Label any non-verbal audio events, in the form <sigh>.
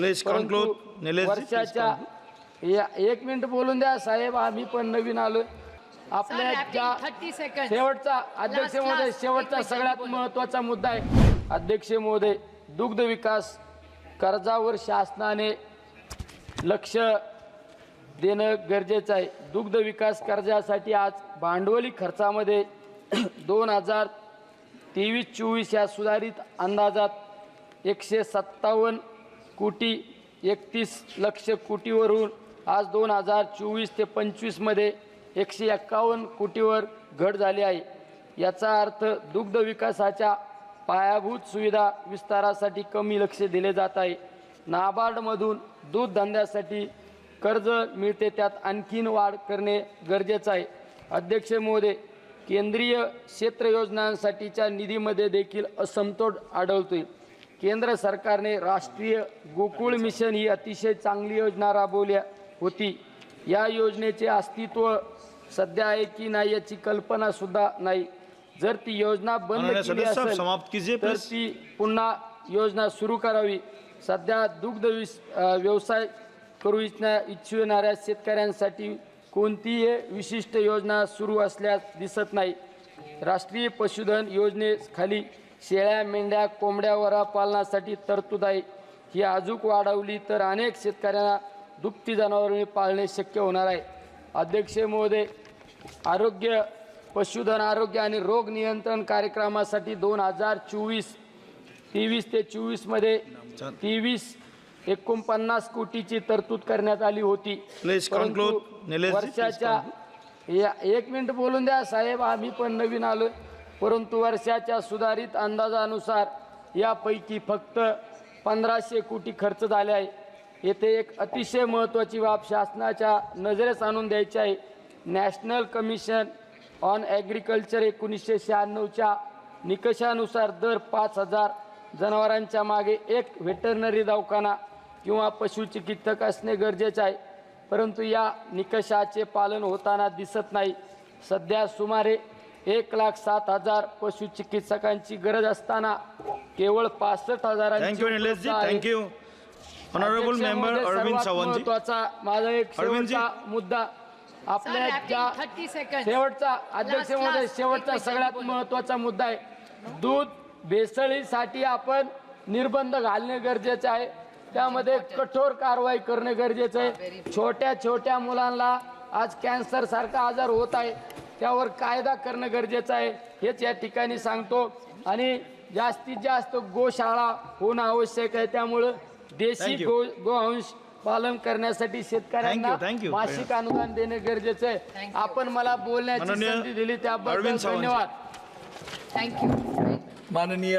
Please परंतु conclude. please वर्षाच्या या एक मिनिट बोलून द्या साहेब आम्ही पण नवीन आलोय. आपल्या ज्या थर्टी सेकंड शेवटचा अध्यक्ष Last, महोदय last. शेवटचा एक सगळ्यात महत्त्वाचा मुद्दा आहे. अध्यक्ष महोदय दुग्ध विकास कर्जावर शासनाने लक्ष देणं गरजेचं आहे. दुग्ध विकास कर्जासाठी आज भांडवली खर्चामध्ये <clears throat> दोन हजार तेवीस चोवीस या सुधारित अंदाजात एकशे सत्तावन्न कोटी एकतीस लक्ष कोटीवरून आज दोन हजार चोवीस ते पंचवीसमध्ये एकशे एक्कावन्न कोटीवर घट झाली आहे. याचा अर्थ दुग्ध विकासाच्या पायाभूत सुविधा विस्तारासाठी कमी लक्ष दिले जात आहे. नाबार्डमधून दूध धंद्यासाठी कर्ज मिळते त्यात आणखीन वाढ करणे गरजेचं आहे. अध्यक्ष महोदय केंद्रीय क्षेत्र योजनांसाठीच्या निधीमध्ये देखील असमतोल आढळतोय. केंद्र सरकारने राष्ट्रीय गोकुळ मिशन ही अतिशय चांगली योजना राबवली होती. या योजनेचे अस्तित्व सध्या आहे की नाही याची कल्पना सुद्धा नाही. जर ती योजना बंद केली असेल तर. ती पुन्हा योजना सुरू करावी. सध्या दुग्ध व्यवसाय करू इच्छना इच्छिणाऱ्या शेतकऱ्यांसाठी कोणतीही विशिष्ट योजना सुरू असल्यास दिसत नाही. राष्ट्रीय पशुधन योजनेखाली शेळ्या मेंढ्या कोंबड्या वरा पालनासाठी तरतूद आहे. ही अजूक वाढवली तर अनेक शेतकऱ्यांना दुभती जनावरे पाळणे शक्य होणार आहे. अध्यक्ष महोदय आरोग्य पशुधन आरोग्य आणि रोग नियंत्रण कार्यक्रमासाठी दोन हजार चोवीस तेवीस ते चोवीसमध्ये तेवीस एकोणपन्नास कोटीची तरतूद करण्यात आली होती. वर्षाच्या या एक मिनिट बोलून द्या साहेब आम्ही पण नवीन आलोय. परंतु वर्षाच्या सुधारित अंदाजानुसार यापैकी फक्त पंधराशे कोटी खर्च झाले आहे. येथे एक अतिशय महत्त्वाची बाब शासनाच्या नजरेस आणून द्यायची आहे. नॅशनल कमिशन ऑन ॲग्रिकल्चर एकोणीसशे शहाण्णवच्या निकषानुसार दर पाच हजार जनावरांच्या मागे एक व्हेटरनरी दवाखाना किंवा पशुचिकित्सक असणे गरजेचे आहे. परंतु या निकषाचे पालन होताना दिसत नाही. सध्या सुमारे एक लाख सात हजार पशुचिकित्सकांची गरज असताना केवळ पासष्ट हजारांची thank you Nilesh ji honourable member Arvind Sawant ji महत्त्वाचा माझा एक अरविंदजी. शेवटचा मुद्दा. आपल्या ज्या थर्टी सेकंड शेवटचा अध्यक्ष Last, महोदय last. शेवटचा एक सगळ्यात मिनिट महत्त्वाचा मुद्दा आहे. दूध भेसळीसाठी आपण निर्बंध घालणे गरजेचे आहे. त्यामध्ये कठोर कारवाई करणे गरजेचं आहे. छोट्या छोट्या मुलांना आज कॅन्सर सारखा आजार होत आहे. त्यावर कायदा करणं गरजेचं आहे हेच या ठिकाणी सांगतो आणि जास्तीत जास्त गोशाळा होणं आवश्यक आहे त्यामुळं देशी Thank you. गो गोवंश पालन करण्यासाठी शेतकऱ्यांना Thank you, thank you. मासिक अनुदान देणे गरजेचं आहे. आपण मला बोलण्याची माननीय संधी दिली त्याबद्दल अरविंद सावंत. धन्यवाद थँक्यू माननीय